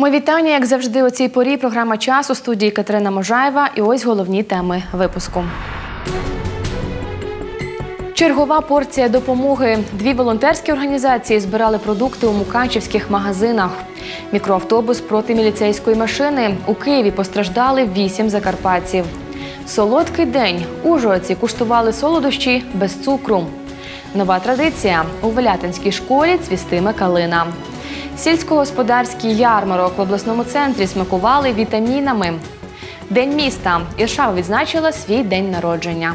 Мої вітання, як завжди, у цій порі. Програма час у студії Катерина Можаєва. І ось головні теми випуску. Чергова порція допомоги. Дві волонтерські організації збирали продукти у мукачівських магазинах. Мікроавтобус проти міліцейської машини. У Києві постраждали вісім закарпатців. Солодкий день. Ужгородці куштували солодощі без цукру. Нова традиція. У Велятинській школі цвістиме калина. Сільськогосподарський ярмарок в обласному центрі смакували вітамінами. День міста. Іршава відзначила свій день народження.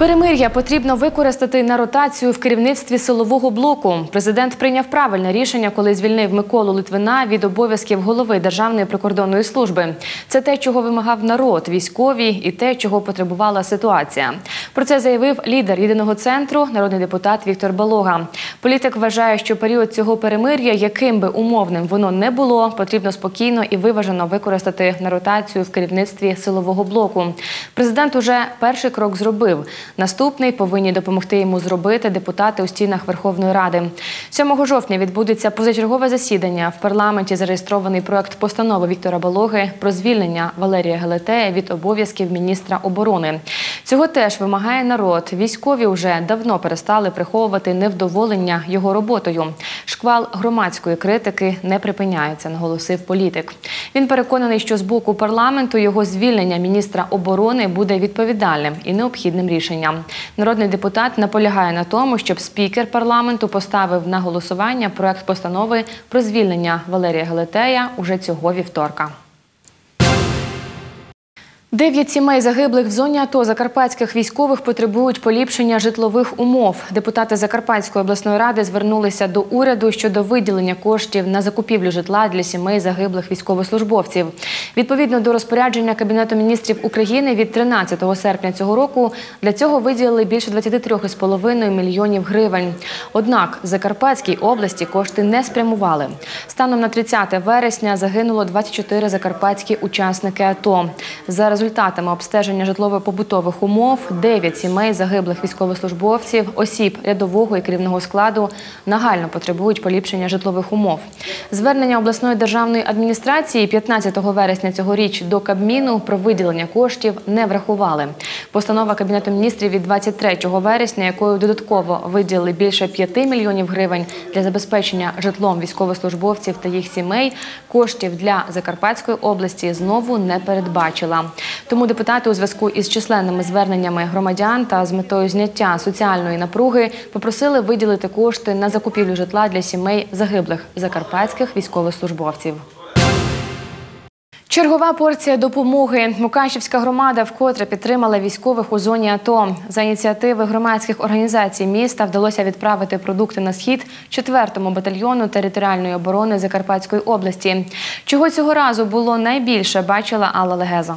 Перемир'я потрібно використати на ротацію в керівництві силового блоку. Президент прийняв правильне рішення, коли звільнив Миколу Литвина від обов'язків голови Державної прикордонної служби. Це те, чого вимагав народ, військові, і те, чого потребувала ситуація. Про це заявив лідер єдиного центру, народний депутат Віктор Балога. Політик вважає, що період цього перемир'я, яким би умовним воно не було, потрібно спокійно і виважено використати на ротацію в керівництві силового блоку. Президент уже перший крок зробив. Наступний повинні допомогти йому зробити депутати у стінах Верховної Ради. 7 жовтня відбудеться позачергове засідання. В парламенті зареєстрований проект постанови Віктора Балоги про звільнення Валерія Гелетея від обов'язків міністра оборони. Цього теж вимагає народ. Військові вже давно перестали приховувати невдоволення його роботою. Шквал громадської критики не припиняється, наголосив політик. Він переконаний, що з боку парламенту його звільнення міністра оборони буде відповідальним і необхідним рішенням. Народний депутат наполягає на тому, щоб спікер парламенту поставив на голосування проект постанови про звільнення Валерія Галетея уже цього вівторка. Дев'ять сімей загиблих в зоні АТО закарпатських військових потребують поліпшення житлових умов. Депутати Закарпатської обласної ради звернулися до уряду щодо виділення коштів на закупівлю житла для сімей загиблих військовослужбовців. Відповідно до розпорядження Кабінету міністрів України від 13 серпня цього року для цього виділили більше 23,5 мільйонів гривень. Однак Закарпатській області кошти не спрямували. Станом на 30 вересня загинуло 24 закарпатські учасники АТО. За результатами обстеження житлово-побутових умов 9 сімей загиблих військовослужбовців, осіб рядового і керівного складу нагально потребують поліпшення житлових умов. Звернення обласної державної адміністрації 15 вересня цьогоріч до Кабміну про виділення коштів не врахували. Постанова Кабінету міністрів від 23 вересня, якою додатково виділили більше 5 мільйонів гривень для забезпечення житлом військовослужбовців та їх сімей, коштів для Закарпатської області знову не передбачила. Тому депутати у зв'язку із численними зверненнями громадян та з метою зняття соціальної напруги попросили виділити кошти на закупівлю житла для сімей загиблих закарпатських військовослужбовців. Чергова порція допомоги. Мукачівська громада вкотре підтримала військових у зоні АТО. За ініціативи громадських організацій міста вдалося відправити продукти на схід 4-му батальйону територіальної оборони Закарпатської області. Чого цього разу було найбільше, бачила Алла Легеза.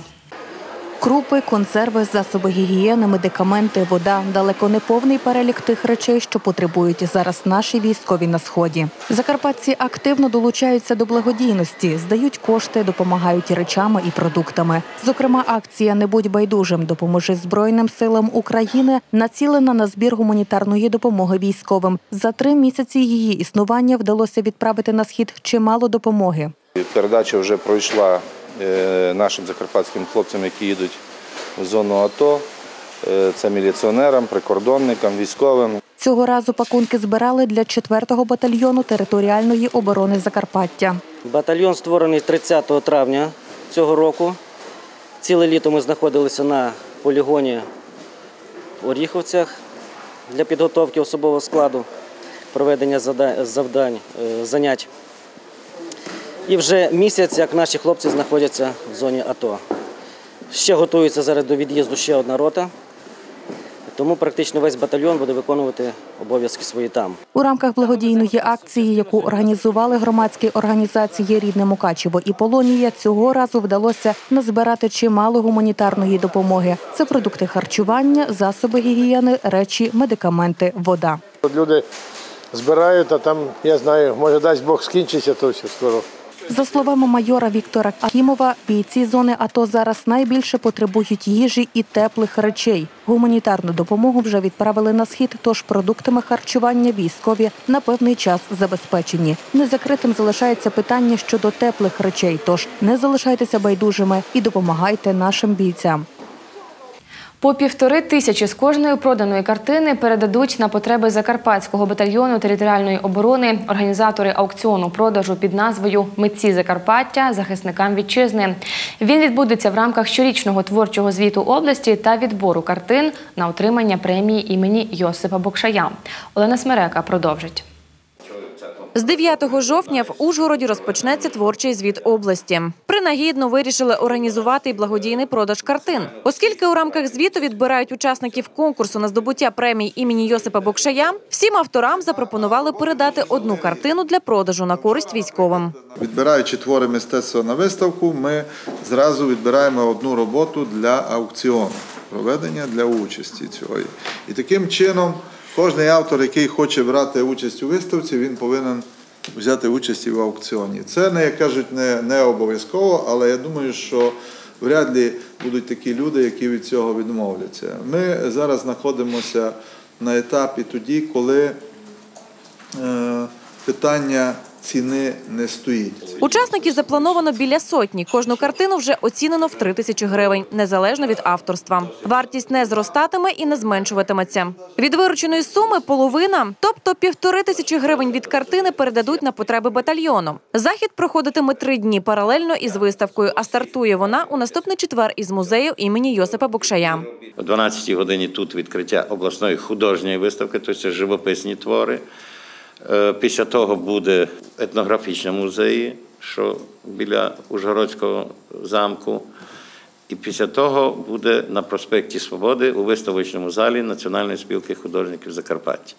Крупи, консерви, засоби гігієни, медикаменти, вода далеко не повний перелік тих речей, що потребують зараз наші військові на сході. Закарпатці активно долучаються до благодійності, здають кошти, допомагають речами і продуктами. Зокрема, акція Не будь байдужим допоможи Збройним силам України націлена на збір гуманітарної допомоги військовим. За три місяці її існування вдалося відправити на схід чимало допомоги. Передача вже пройшла нашим закарпатським хлопцям, які їдуть в зону АТО. Е, Це міліціонерам, прикордонникам, військовим. Цього разу пакунки збирали для 4-го батальйону територіальної оборони Закарпаття. Батальйон створений 30 травня цього року. Ціле літо ми знаходилися на полігоні в Оріховцях для підготовки особового складу, проведення завдань, е, занять. І вже місяць, як наші хлопці знаходяться в зоні АТО. Ще готується зараз до від'їзду ще одна рота, тому практично весь батальйон буде виконувати обов'язки свої там. У рамках благодійної акції, яку організували громадські організації Рідне Мукачево і Полонія, цього разу вдалося назбирати чимало гуманітарної допомоги. Це продукти харчування, засоби гігієни, речі, медикаменти, вода. Люди збирають, а там, я знаю, може дасть Бог скінчиться то все скоро. За словами майора Віктора Акімова, бійці зони АТО зараз найбільше потребують їжі і теплих речей. Гуманітарну допомогу вже відправили на схід, тож продуктами харчування військові на певний час забезпечені. Незакритим залишається питання щодо теплих речей. Тож не залишайтеся байдужими і допомагайте нашим бійцям. По півтори тисячі з кожної проданої картини передадуть на потреби Закарпатського батальйону територіальної оборони організатори аукціону продажу під назвою Митці Закарпаття захисникам вітчизни. Він відбудеться в рамках щорічного творчого звіту області та відбору картин на отримання премії імені Йосипа Бокшая. Олена Смерека продовжить. З 9 жовтня в Ужгороді розпочнеться творчий звіт області. Принагідно вирішили організувати й благодійний продаж картин, оскільки у рамках звіту відбирають учасників конкурсу на здобуття премій імені Йосипа Бокшая. Всім авторам запропонували передати одну картину для продажу на користь військовим. Відбираючи твори мистецтва на виставку, ми зразу відбираємо одну роботу для аукціону, проведення для участі цього. І таким чином кожен автор, який хоче брати участь у виставці, він повинен взяти участь і в аукціоні. Це як кажуть, не, не обов'язково, але я думаю, що вряд ли будуть такі люди, які від цього відмовляться. Ми зараз знаходимося на етапі тоді, коли е, питання ціни не стоїть. Учасників заплановано біля сотні. Кожну картину вже оцінено в 3 тисячі гривень, незалежно від авторства. Вартість не зростатиме і не зменшуватиметься. Від вирученої суми половина, тобто півтори тисячі гривень від картини, передадуть на потреби батальйону. Захід проходитиме три дні паралельно із виставкою, а стартує вона у наступний четвер із музею імені Йосипа Бокшая. О 12-й годині тут відкриття обласної художньої виставки, тобто це живописні твори. Е, Після того буде етнографічний музей, що біля Ужгородського замку. І після того буде на проспекті Свободи у виставочному залі Національної спілки художників Закарпаття.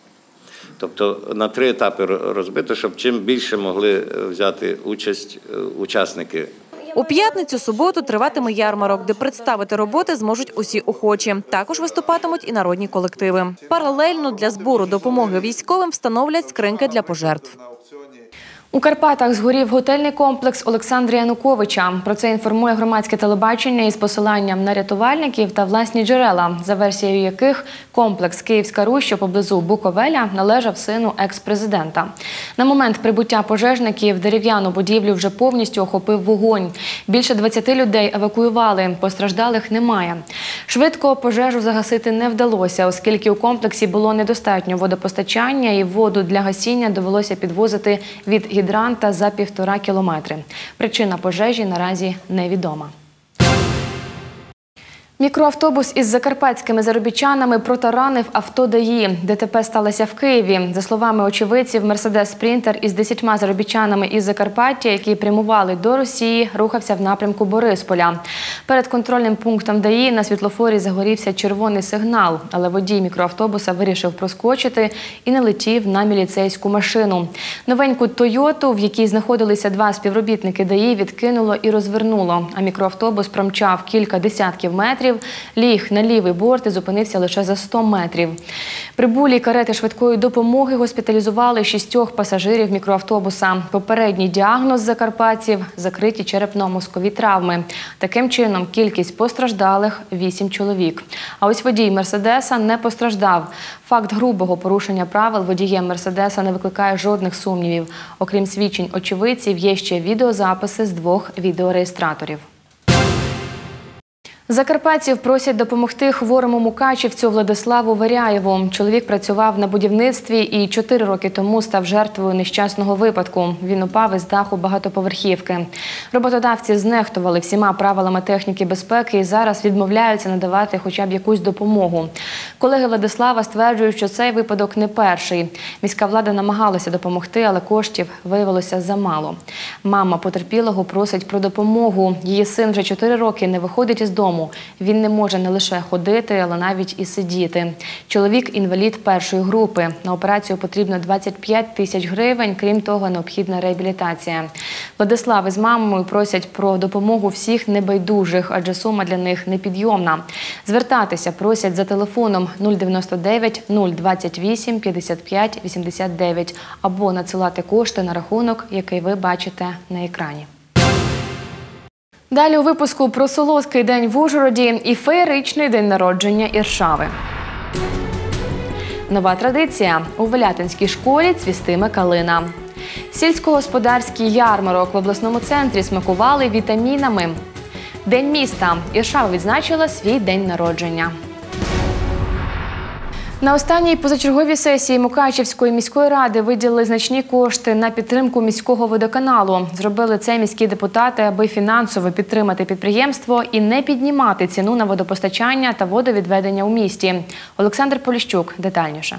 Тобто на три етапи розбито, щоб чим більше могли е, взяти участь е, учасники У п'ятницю суботу триватиме ярмарок, де представити роботи зможуть усі охочі. Також виступатимуть і народні колективи. Паралельно для збору допомоги військовим встановлять скриньки для пожертв. У Карпатах згорів готельний комплекс Олександра Януковича. Про це інформує громадське телебачення із посиланням на рятувальників та власні джерела, за версією яких комплекс Київська Русь, що поблизу Буковеля, належав сину екс-президента. На момент прибуття пожежників дерев'яну будівлю вже повністю охопив вогонь. Більше 20 людей евакуювали, постраждалих немає. Швидко пожежу загасити не вдалося, оскільки у комплексі було недостатньо водопостачання і воду для гасіння довелося підвозити від гідранта за півтора кілометри. Причина пожежі наразі невідома. Мікроавтобус із закарпатськими заробітчанами протаранив авто ДАІ. ДТП сталося в Києві. За словами очевидців, Мерседес Спрінтер із десятьма заробітчанами із Закарпаття, які прямували до Росії, рухався в напрямку Борисполя. Перед контрольним пунктом ДАІ на світлофорі загорівся червоний сигнал, але водій мікроавтобуса вирішив проскочити і не летів на міліцейську машину. Новеньку Тойоту, в якій знаходилися два співробітники ДАІ, відкинуло і розвернуло. А мікроавтобус промчав кілька десятків метрів, ліг на лівий борт і зупинився лише за 100 метрів. Прибулі карети швидкої допомоги госпіталізували шістьох пасажирів мікроавтобуса. Попередній діагноз закарпатців – закриті черепно-мозкові травми. Таким чином, кількість постраждалих – 8 чоловік. А ось водій Мерседеса не постраждав. Факт грубого порушення правил водієм Мерседеса не викликає жодних сумнівів. Окрім свідчень очевидців, є ще відеозаписи з двох відеореєстраторів. Закарпатців просять допомогти хворому мукачівцю Владиславу Варяєву. Чоловік працював на будівництві і чотири роки тому став жертвою нещасного випадку. Він упав із даху багатоповерхівки. Роботодавці знехтували всіма правилами техніки безпеки і зараз відмовляються надавати хоча б якусь допомогу. Колеги Владислава стверджують, що цей випадок не перший. Міська влада намагалася допомогти, але коштів виявилося замало. Мама потерпілого просить про допомогу. Її син вже чотири роки не виходить із дому. Він не може не лише ходити, але навіть і сидіти. Чоловік інвалід першої групи. На операцію потрібно 25 тисяч гривень. Крім того, необхідна реабілітація. Владислав із мамою просять про допомогу всіх небайдужих, адже сума для них непідйомна. Звертатися просять за телефоном 099 028 55 89 або надсилати кошти на рахунок, який ви бачите на екрані. Далі у випуску про солодкий день в Ужгороді і феєричний день народження Іршави. Нова традиція у Велятинській школі цвістиме калина. Сільськогосподарський ярмарок в обласному центрі смакували вітамінами. День міста. Іршава відзначила свій день народження. На останній позачерговій сесії Мукачівської міської ради виділили значні кошти на підтримку міського водоканалу. Зробили це міські депутати, аби фінансово підтримати підприємство і не піднімати ціну на водопостачання та водовідведення у місті. Олександр Поліщук детальніше.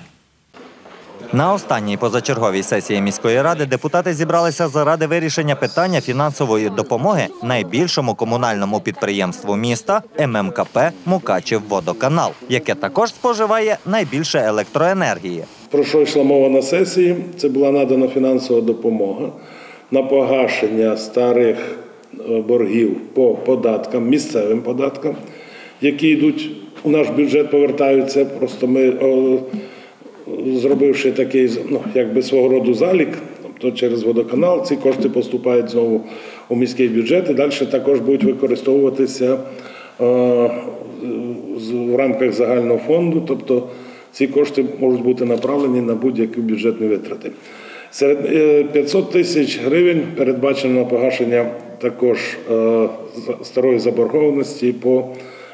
На останній позачерговій сесії міської ради депутати зібралися заради вирішення питання фінансової допомоги найбільшому комунальному підприємству міста ММКП Мукачівводоканал, яке також споживає найбільше електроенергії. Про що йшла мова на сесії? Це була надана фінансова допомога на погашення старих е, боргів по податкам, місцевим податкам, які йдуть у наш бюджет, повертаються. Просто ми, зробивши такий ну, якби свого роду залік, тобто через водоканал, ці кошти поступають знову у міський бюджет і далі також будуть використовуватися е, в рамках загального фонду. Тобто ці кошти можуть бути направлені на будь-які бюджетні витрати. Серед е, 500 тисяч гривень передбачено на погашення також е, старої заборгованості по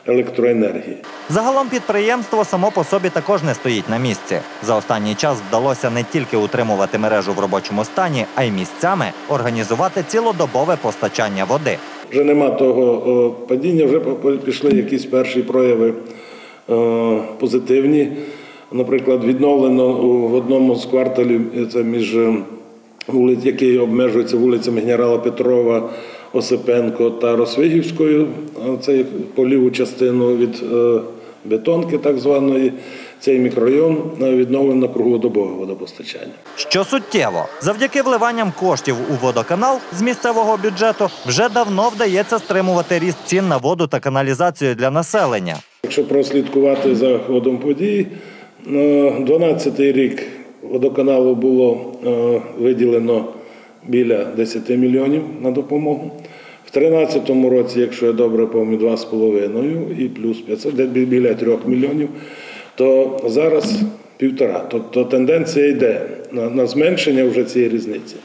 електроенергії. Загалом підприємство само по собі також не стоїть на місці. За останній час вдалося не тільки утримувати мережу в робочому стані, а й місцями організувати цілодобове постачання води. Вже нема того падіння, вже пішли якісь перші прояви е, позитивні. Наприклад, відновлено в одному з кварталів це між е, вулиць, які обмежуються вулицями генерала Петрова, Осипенко та Росвигівською. е, Це по ліву частину від е, бетонки, так званої. Цей мікрорайон е, відновлено круглодобове водопостачання. Що суттєво, завдяки вливанням коштів у водоканал з місцевого бюджету вже давно вдається стримувати ріст цін на воду та каналізацію для населення. Якщо прослідкувати за ходом подій, 12-й рік водоканалу було виділено біля 10 мільйонів на допомогу. В 2013 році, якщо я добре пам'ятаю, 2,5 і плюс 500, біля 3 мільйонів, то зараз півтора. Тобто тенденція йде на, зменшення вже цієї різниці.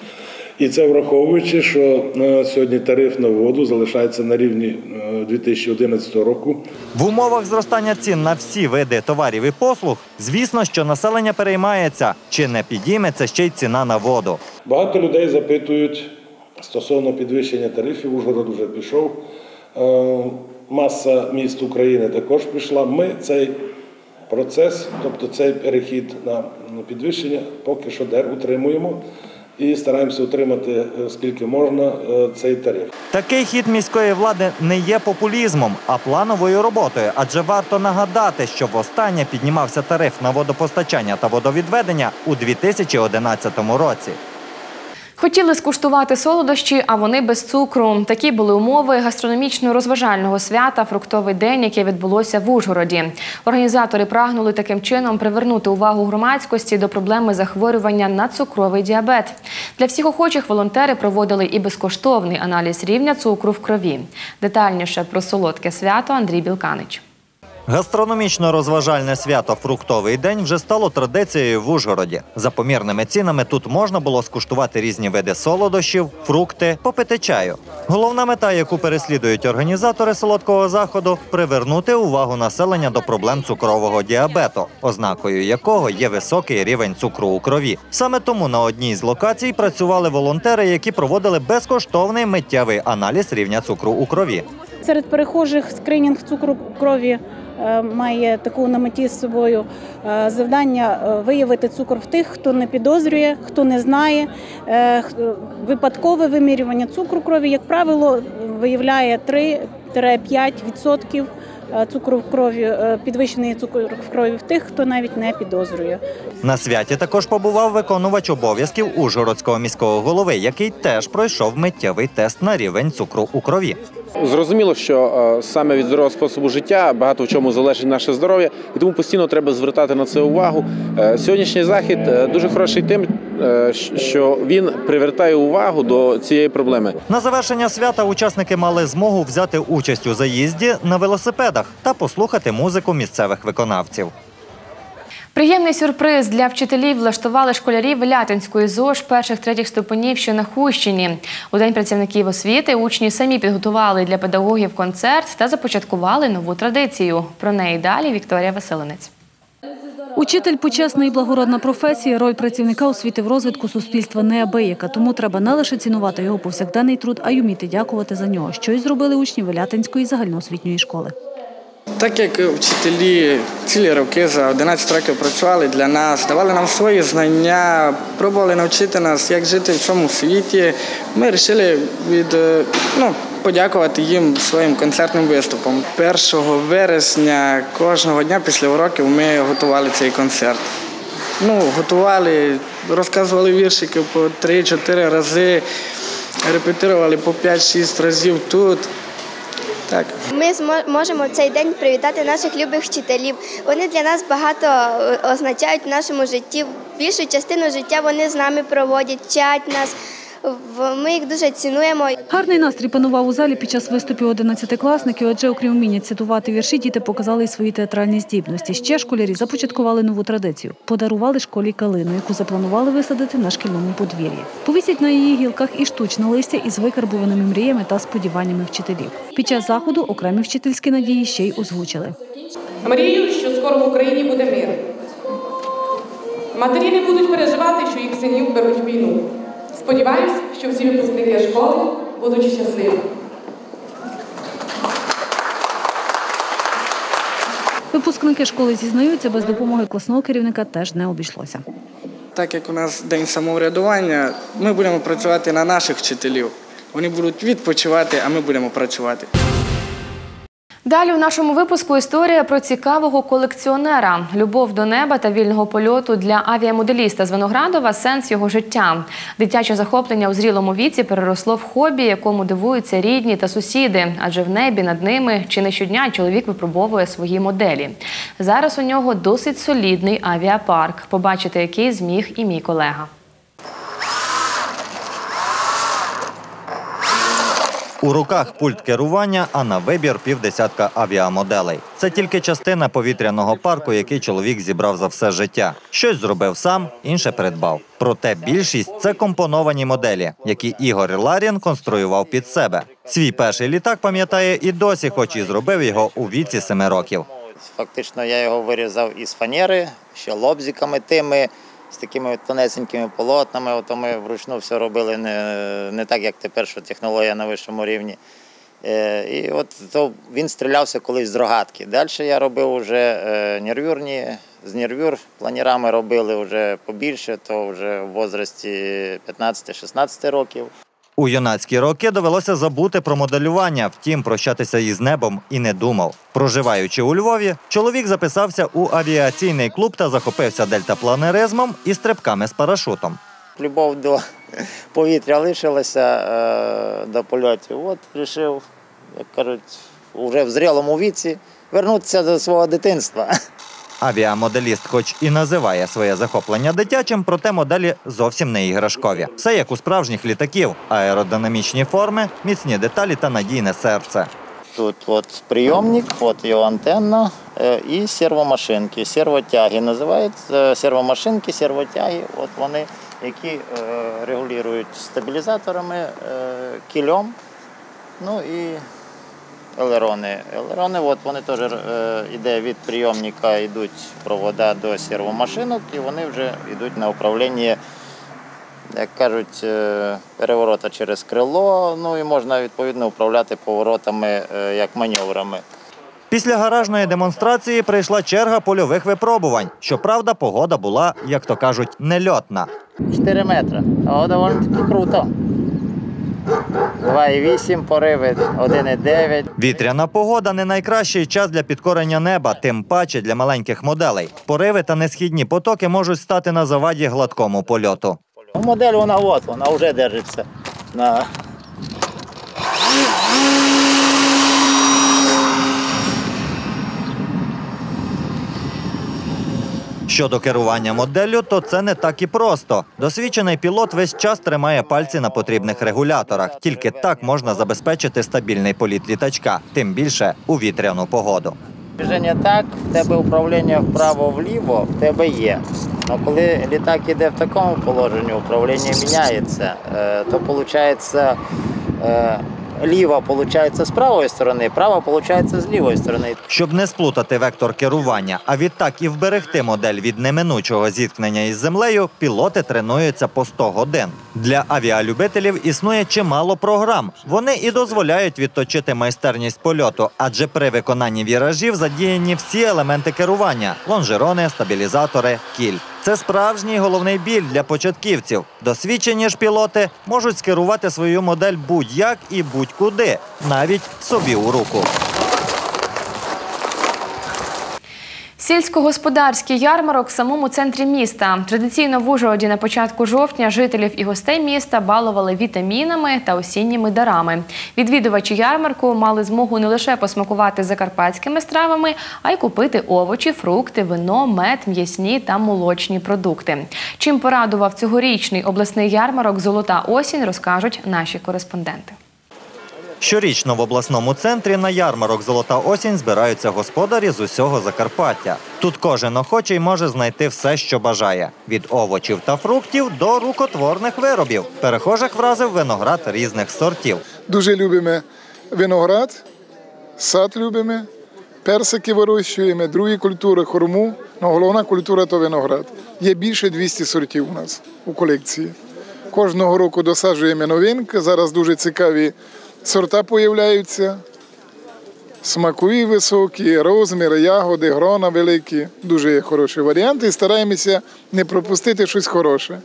І це враховуючи, що е, сьогодні тариф на воду залишається на рівні е, 2011 року. В умовах зростання цін на всі види товарів і послуг, звісно, що населення переймається, чи не підійметься ще й ціна на воду. Багато людей запитують стосовно підвищення тарифів. Ужгород вже пішов. Е, Маса міст України також пішла. Ми цей процес, тобто цей перехід на підвищення, поки що де утримуємо і стараємося утримати е, скільки можна е, цей тариф. Такий хід міської влади не є популізмом, а плановою роботою, адже варто нагадати, що востаннє піднімався тариф на водопостачання та водовідведення у 2011 році. Хотіли скуштувати солодощі, а вони без цукру. Такі були умови гастрономічно-розважального свята Фруктовий день, яке відбулося в Ужгороді. Організатори прагнули таким чином привернути увагу громадськості до проблеми захворювання на цукровий діабет. Для всіх охочих волонтери проводили і безкоштовний аналіз рівня цукру в крові. Детальніше про солодке свято Андрій Білканич. Гастрономічно-розважальне свято Фруктовий день вже стало традицією в Ужгороді. За помірними цінами тут можна було скуштувати різні види солодощів, фрукти, попити чаю. Головна мета, яку переслідують організатори солодкого заходу привернути увагу населення до проблем цукрового діабету, ознакою якого є високий рівень цукру у крові. Саме тому на одній з локацій працювали волонтери, які проводили безкоштовний миттєвий аналіз рівня цукру у крові. Серед перехожих скринінг цукру крові має таку на меті з собою е, завдання е, виявити цукор в тих, хто не підозрює, хто не знає. Е, Випадкове вимірювання цукру крові, як правило, виявляє 3-5% е, цукру в крові, е, підвищений цукор в крові в тих, хто навіть не підозрює. На святі також побував виконувач обов'язків Ужгородського міського голови, який теж пройшов миттєвий тест на рівень цукру у крові. Зрозуміло, що е, саме від здорового способу життя багато в чому залежить наше здоров'я, і тому постійно треба звертати на це увагу. Е, Сьогоднішній захід е, дуже хороший тим, е, що він привертає увагу до цієї проблеми. На завершення свята учасники мали змогу взяти участь у заїзді на велосипедах та послухати музику місцевих виконавців. Приємний сюрприз для вчителів влаштували школярі Велятинської ЗОЖ перших третіх ступенів, що на Хущині. У день працівників освіти учні самі підготували для педагогів концерт та започаткували нову традицію. Про неї далі Вікторія Василинець. Учитель почесна і благородна професія. Роль працівника освіти в розвитку суспільства неабияка. Тому треба не лише цінувати його повсякденний труд, а й уміти дякувати за нього. Що й зробили учні Велятинської загальноосвітньої школи. Так як вчителі цілі роки за 11 років працювали для нас, давали нам свої знання, пробували навчити нас, як жити в цьому світі, ми вирішили від, е, ну, подякувати їм своїм концертним виступом. 1 вересня кожного дня після уроків ми готували цей концерт. Ну, готували, розказували віршики по 3-4 рази, репетирували по 5-6 разів тут. Так. Ми можемо в цей день привітати наших любих вчителів. Вони для нас багато е, означають в нашому житті. Більшу частину життя вони з нами проводять, вчать нас. В- Ми їх дуже цінуємо. Гарний настрій панував у залі під час виступів одинадцятикласників, адже окрім вміння цитувати вірші, діти показали й свої театральні здібності. Ще школярі започаткували нову традицію. Подарували школі калину, яку запланували висадити на шкільному подвір'ї. Повісять на її гілках і штучне листя із викарбованими мріями та сподіваннями вчителів. Під час заходу окремі вчительські надії ще й озвучили. Мрію, що скоро в Україні буде мир. Матері не будуть переживати, що їх синів беруть війну. Сподіваюсь, що всі випускники школи будуть щасливі. Випускники школи зізнаються, без допомоги класного керівника теж не обійшлося. Так як у нас день самоврядування, ми будемо працювати на наших вчителів. Вони будуть відпочивати, а ми будемо працювати. Далі у нашому випуску історія про цікавого колекціонера. Любов до неба та вільного польоту для авіамоделіста з Виноградова – сенс його життя. Дитяче захоплення у зрілому віці переросло в хобі, якому дивуються рідні та сусіди. Адже в небі над ними чи не щодня чоловік випробовує свої моделі. Зараз у нього досить солідний авіапарк. Побачити, який зміг і мій колега. У руках пульт керування, а на вибір півдесятка авіамоделей. Це тільки частина повітряного парку, який чоловік зібрав за все життя. Щось зробив сам, інше придбав. Проте більшість це компоновані моделі, які Ігор Ларін конструював під себе. Свій перший літак пам'ятає і досі, хоч і зробив його у віці семи років. Фактично я його вирізав із фанери, ще лобзиками тими, з такими тонесенькими полотнами. Ото ми вручну все робили не, не так, як тепер, що технологія на вищому рівні. Е, і от то він стрілявся колись з рогатки. Далі я робив вже е, нервюрні, з нервюр планірами робили вже побільше, то вже в возрасті 15-16 років. У юнацькі роки довелося забути про моделювання, втім, прощатися із небом і не думав. Проживаючи у Львові, чоловік записався у авіаційний клуб та захопився дельтапланеризмом і стрибками з парашутом. Любов до повітря лишилася е, до польотів. От вирішив, як кажуть, вже в зрілому віці вернутися до свого дитинства. Авіамоделіст, хоч і називає своє захоплення дитячим, проте моделі зовсім не іграшкові. Все як у справжніх літаків: аеродинамічні форми, міцні деталі та надійне серце. Тут от прийомник, от його антенна е, і сервомашинки, сервотяги. Називаються сервомашинки, сервотяги. От вони, які е, регулюють стабілізаторами, е, кільом, ну і елерони. Елерони, от вони теж е, іде від прийомника, йдуть провода до сервомашинок, і вони вже йдуть на управління як кажуть, е, переворота через крило, ну і можна відповідно управляти поворотами е, як маневрами. Після гаражної демонстрації прийшла черга польових випробувань. Щоправда, погода була, як то кажуть, нельотна. 4 метри. А доволі таки круто. 2,8 пориви, 1,9. Вітряна погода не найкращий час для підкорення неба, тим паче для маленьких моделей. Пориви та несхідні потоки можуть стати на заваді гладкому польоту. Модель вона от, вона вже держиться на Щодо керування моделлю, то це не так і просто. Досвідчений пілот весь час тримає пальці на потрібних регуляторах. Тільки так можна забезпечити стабільний політ літачка, тим більше у вітряну погоду. движення так, в тебе управління вправо-вліво, в тебе є. Але коли літак іде в такому положенні, управління міняється, е, то виходить ліва виходить з правої сторони, права виходить з лівої сторони. Щоб не сплутати вектор керування, а відтак і вберегти модель від неминучого зіткнення із землею, пілоти тренуються по 100 годин. Для авіалюбителів існує чимало програм. Вони і дозволяють відточити майстерність польоту, адже при виконанні віражів задіяні всі елементи керування: лонжерони, стабілізатори, кіль. Це справжній головний біль для початківців. Досвідчені ж пілоти можуть скерувати свою модель будь-як і будь-куди, навіть собі у руку. Сільськогосподарський ярмарок в самому центрі міста. Традиційно в Ужгороді на початку жовтня жителів і гостей міста балували вітамінами та осінніми дарами. Відвідувачі ярмарку мали змогу не лише посмакувати закарпатськими стравами, а й купити овочі, фрукти, вино, мед, м'ясні та молочні продукти. Чим порадував цьогорічний обласний ярмарок Золота осінь, розкажуть наші кореспонденти. Щорічно в обласному центрі на ярмарок Золота осінь збираються господарі з усього Закарпаття. Тут кожен охочий може знайти все, що бажає: від овочів та фруктів до рукотворних виробів. Перехожих вразив виноград різних сортів. Дуже любимо виноград, сад любимо, персики вирощуємо, другі культури хурму. Ну, головна культура то виноград. Є більше 200 сортів у нас у колекції. Кожного року досаджуємо новинки. Зараз дуже цікаві сорта появляються. Смакові високі, розміри, ягоди, грона великі. Дуже є хороші варіанти і стараємося не пропустити щось хороше.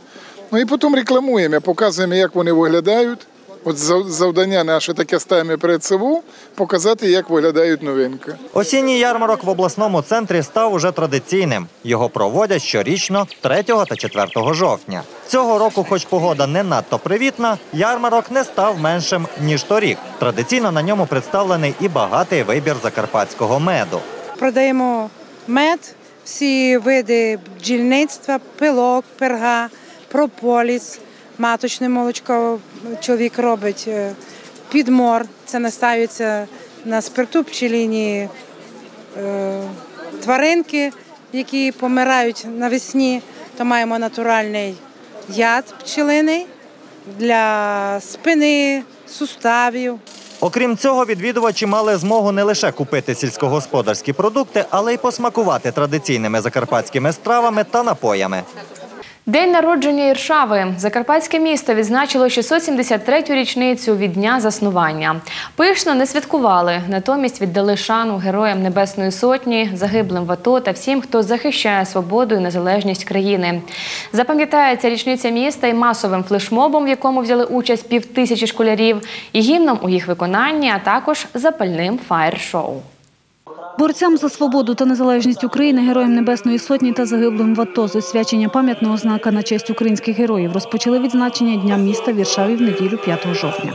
Ну і потім рекламуємо, показуємо, як вони виглядають. От зав- завдання наше таке ставимо перед собою, показати, як виглядають новинки. Осінній ярмарок в обласному центрі став уже традиційним. Його проводять щорічно 3 та 4 жовтня. Цього року, хоч погода не надто привітна, ярмарок не став меншим ніж торік. Традиційно на ньому представлений і багатий вибір закарпатського меду. Продаємо мед, всі види бджільництва, пилок, перга, прополіс, маточне молочко чоловік робить, е, підмор, це настаються на спирту пчеліні е, тваринки, які помирають навесні, то маємо натуральний яд пчелиний для спини, суставів. Окрім цього, відвідувачі мали змогу не лише купити сільськогосподарські продукти, але й посмакувати традиційними закарпатськими стравами та напоями. День народження Іршави. Закарпатське місто відзначило 673-ю річницю від дня заснування. Пишно не святкували, натомість віддали шану героям Небесної Сотні, загиблим в АТО та всім, хто захищає свободу і незалежність країни. Запам'ятається річниця міста і масовим флешмобом, в якому взяли участь півтисячі школярів, і гімном у їх виконанні, а також запальним фаєр-шоу. Борцям за свободу та незалежність України, героям Небесної Сотні та загиблим в АТО з освячення пам'ятного знака на честь українських героїв розпочали відзначення Дня міста Віршаві в неділю 5 жовтня.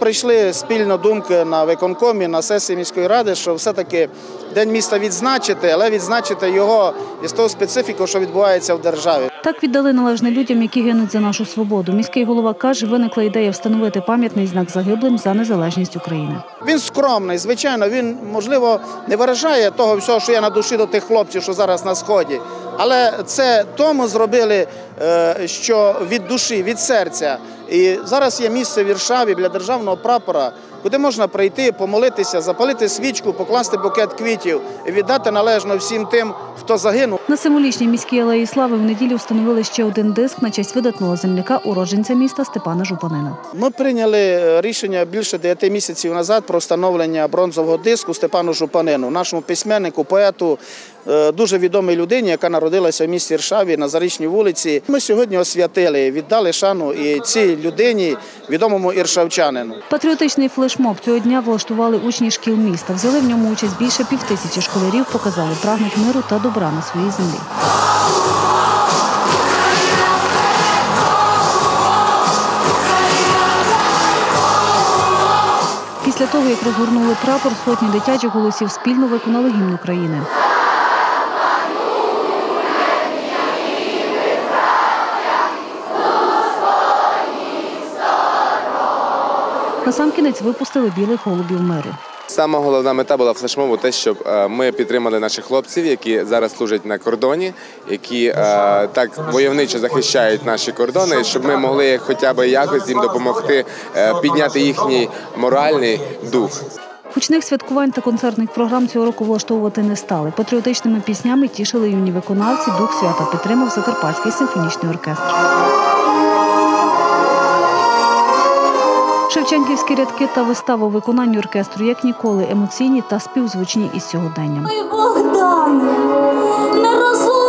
Прийшли спільно думки на виконкомі, на сесії міської ради, що все-таки День міста відзначити, але відзначити його із того специфіку, що відбувається в державі. Так віддали належне людям, які гинуть за нашу свободу. Міський голова каже, виникла ідея встановити пам'ятний знак загиблим за незалежність України. Він скромний, звичайно, він, можливо, не виражає того всього, що є на душі до тих хлопців, що зараз на сході. Але це тому зробили, е, що від душі, від серця. І зараз є місце в Віршаві біля державного прапора, куди можна прийти, помолитися, запалити свічку, покласти букет квітів віддати належно всім тим, хто загинув. На символічній міській алеї слави в неділю встановили ще один диск на честь видатного земляка, уродженця міста Степана Жупанина. Ми прийняли рішення більше 9 місяців назад про встановлення бронзового диску Степану Жупанину, нашому письменнику, поету, е, дуже відомій людині, яка народилася в місті Іршаві на Зарічній вулиці. Ми сьогодні освятили, віддали шану і цій людині, відомому іршавчанину. Патріотичний флешмоб цього дня влаштували учні шкіл міста. Взяли в ньому участь більше півтисячі школярів, показали прагнуть миру та добра на своїй землі. Після того, як розгорнули прапор, сотні дитячих голосів спільно виконали гімн України. Насамкінець випустили білих голубів миру. Сама головна мета була флешмобу те, щоб е, ми підтримали наших хлопців, які зараз служать на кордоні, які е, так войовничо захищають наші кордони, щоб ми могли хоча б якось їм допомогти е, підняти їхній моральний дух. Гучних святкувань та концертних програм цього року влаштовувати не стали. Патріотичними піснями тішили юні виконавці. Дух свята підтримав Закарпатський симфонічний оркестр. Шевченківські рядки та вистава у виконанні оркестру як ніколи емоційні та співзвучні із сьогоденням. Богдане, нерозумний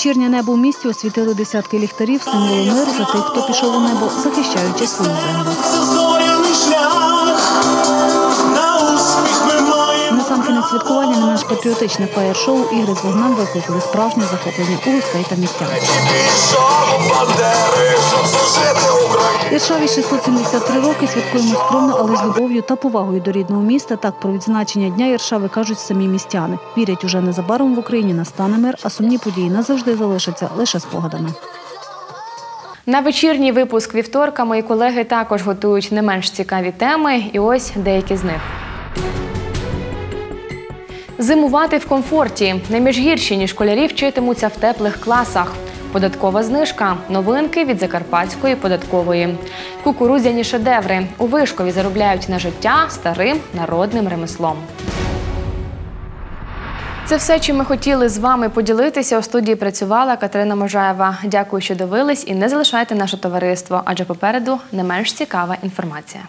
Вечірнє небо в місті освітили десятки ліхтарів, символи миру за тих, хто пішов у небо, захищаючи свою землю. Насамкінець святкування не менш патріотичне фаєр-шоу ігри з вогнем викликали справжнє захоплення у гостей та містян. Іршаві 673 роки святкуємо скромно, але з любов'ю та повагою до рідного міста. Так про відзначення дня Іршави кажуть самі містяни. Вірять, уже незабаром в Україні настане мир, а сумні події назавжди залишаться лише спогадами. На вечірній випуск вівторка мої колеги також готують не менш цікаві теми, і ось деякі з них. Зимувати в комфорті. На Міжгірщині школярі вчитимуться в теплих класах. Податкова знижка. Новинки від Закарпатської податкової. Кукурудзяні шедеври. У Вишкові заробляють на життя старим народним ремеслом. Це все, чим ми хотіли з вами поділитися. У студії працювала Катерина Можаєва. Дякую, що дивились, і не залишайте наше товариство, адже попереду не менш цікава інформація.